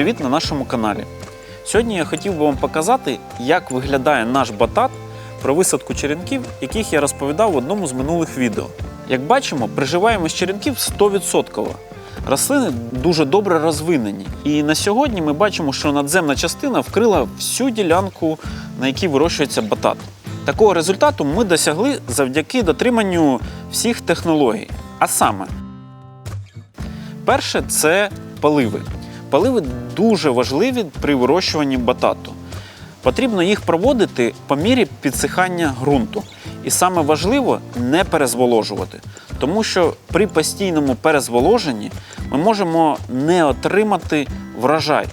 привіт на нашому каналі. Сьогодні я хотів би вам показати, як виглядає наш батат про висадку черенків, яких я розповідав в одному з минулих відео. Як бачимо, приживаємось черенків 100%. Рослини дуже добре розвинені. І на сьогодні ми бачимо, що надземна частина вкрила всю ділянку, на якій вирощується батат. Такого результату ми досягли завдяки дотриманню всіх технологій. А саме, Перше це поливи. Поливи дуже важливі при вирощуванні батату. Потрібно їх проводити по мірі підсихання ґрунту. І саме важливо не перезволожувати, тому що при постійному перезволоженні ми можемо не отримати врожай.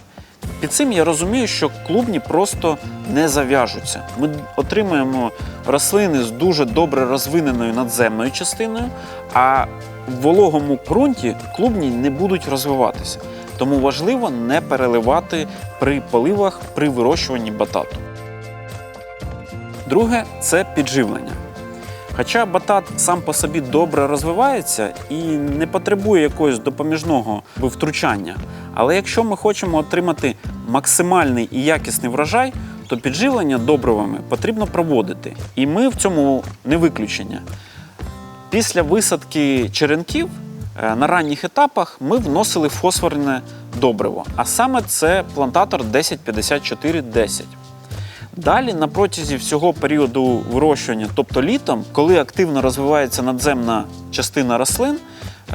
Під цим я розумію, що клубні просто не зав'яжуться. Ми отримуємо рослини з дуже добре розвиненою надземною частиною, а в вологому ґрунті клубні не будуть розвиватися. Тому важливо не переливати при поливах при вирощуванні батату. Друге це підживлення. Хоча батат сам по собі добре розвивається і не потребує якогось допоміжного втручання. Але якщо ми хочемо отримати максимальний і якісний врожай, то підживлення добривами потрібно проводити. І ми в цьому не виключення. Після висадки черенків на ранніх етапах ми вносили фосфорне добриво, а саме це плантатор 105410. Далі, на протязі всього періоду вирощування, тобто літом, коли активно розвивається надземна частина рослин,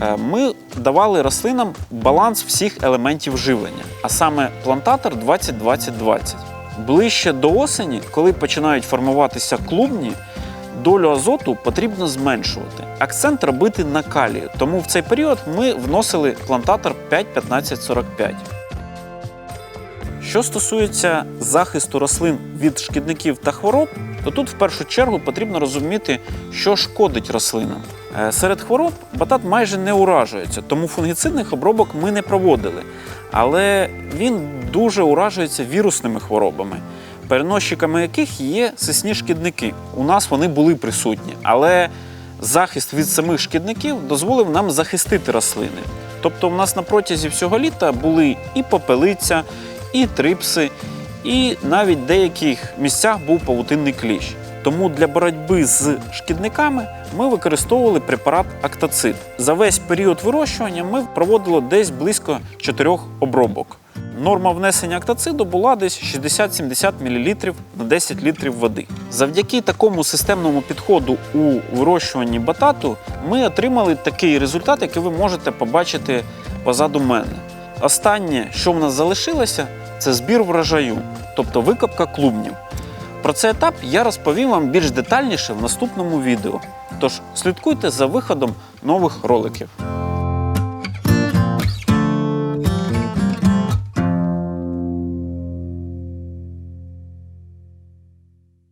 е, ми давали рослинам баланс всіх елементів живлення, а саме плантатор 20-20-20. Ближче до осені, коли починають формуватися клубні, долю азоту потрібно зменшувати. Акцент робити на калію, тому в цей період ми вносили плантатор 5-15-45. Що стосується захисту рослин від шкідників та хвороб, то тут в першу чергу потрібно розуміти, що шкодить рослинам. Е, Серед хвороб батат майже не уражується, тому фунгіцидних обробок ми не проводили. Але він дуже уражується вірусними хворобами, переносчиками яких є сисні шкідники. У нас вони були присутні, але захист від самих шкідників дозволив нам захистити рослини. Тобто, у нас на протязі всього літа були і попелиця, і трипси, і навіть в деяких місцях був павутинний кліщ. Тому для боротьби з шкідниками ми використовували препарат Актацид. За весь період вирощування ми проводили десь близько 4 обробок. Норма внесення актациду була десь 60-70 мл на 10 літрів води. Завдяки такому системному підходу у вирощуванні батату ми отримали такий результат, який ви можете побачити позаду мене. Останнє, що в нас залишилося, це збір врожаю, тобто викопка клубнів. Про цей етап я розповім вам більш детальніше в наступному відео. Тож слідкуйте за виходом нових роликів.